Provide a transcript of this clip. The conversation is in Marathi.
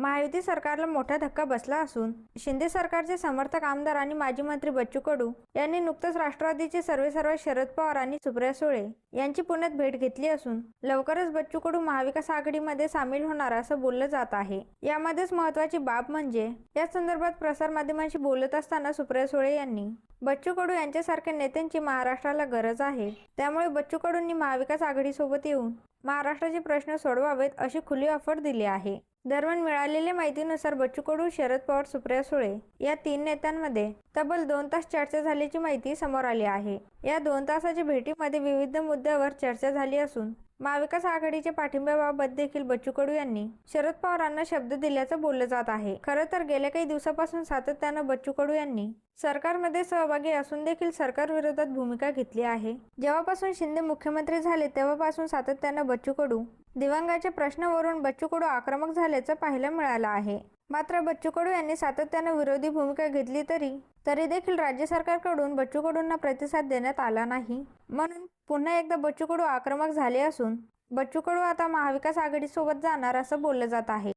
महायुती सरकारला मोठा धक्का बसला असून शिंदे सरकारचे समर्थक आमदार आणि माजी मंत्री बच्चू कडू यांनी नुकतंच राष्ट्रवादीचे सर्वेसर्वा शरद पवार आणि सुप्रिया सुळे यांची पुण्यात भेट घेतली असून लवकरच बच्चू कडू महाविकास आघाडीमध्ये सामील होणार असं बोललं जात आहे. यामध्येच महत्वाची बाब म्हणजे या संदर्भात प्रसारमाध्यमांशी बोलत असताना सुप्रिया सुळे यांनी बच्चू कडू यांच्यासारख्या नेत्यांची महाराष्ट्राला गरज आहे. त्यामुळे बच्चू कडूंनी महाविकास आघाडीसोबत येऊन महाराष्ट्राचे प्रश्न सोडवावेत अशी खुली ऑफर दिली आहे. दरम्यान मिळालेल्या माहितीनुसार बच्चू कडू शरद पवार सुप्रिया सुळे या तीन नेत्यांमध्ये तब्बल दोन तास चर्चा झाल्याची माहिती समोर आली आहे. या दोन तासाच्या भेटीमध्ये विविध मुद्द्यावर चर्चा झाली असून महाविकास आघाडीच्या पाठिंब्याबाबत देखील बच्चू कडू यांनी शरद पवारांना शब्द दिल्याचं बोललं जात आहे. खरं तर गेल्या काही दिवसापासून सातत्यानं बच्चू कडू यांनी सरकारमध्ये सहभागी असून देखील सरकार विरोधात भूमिका घेतली आहे. जेव्हापासून शिंदे मुख्यमंत्री झाले तेव्हापासून सातत्यानं बच्चू कडू दिव्यांगाच्या प्रश्नावरून बच्चू कडू आक्रमक झाल्याचं पाहायला मिळालं आहे. मात्र बच्चू कडू यांनी सातत्यानं विरोधी भूमिका घेतली तरी तरी देखील राज्य सरकारकडून बच्चू कडूंना प्रतिसाद देण्यात आला नाही. म्हणून पुन्हा एकदा बच्चू कडू आक्रमक झाले असून बच्चू कडू आता महाविकास आघाडीसोबत जाणार असं बोललं जात आहे.